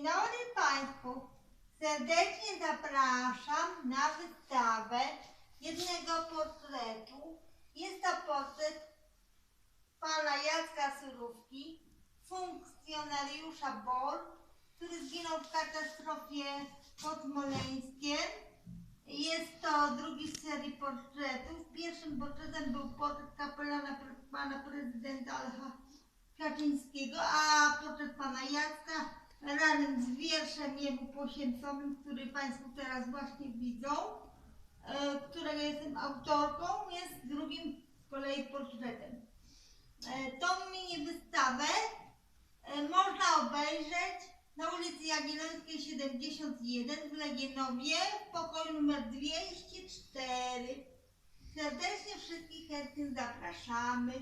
Dzień dobry Państwu. Serdecznie zapraszam na wystawę jednego portretu. Jest to portret pana Jacka Surówki, funkcjonariusza BOR, który zginął w katastrofie pod Smoleńskiem. Jest to drugi z serii portretów. Pierwszym portretem był portret kapelana pana prezydenta Lecha Kaczyńskiego, a portret pana Jacka razem z wierszem jemu poświęconym, który Państwo teraz właśnie widzą, e, którego jestem autorką, jest drugim z kolei portretem. E, Tą mini wystawę e, można obejrzeć na ulicy Jagiellońskiej 71 w Legionowie w pokoju numer 204. Serdecznie wszystkich chętnych zapraszamy.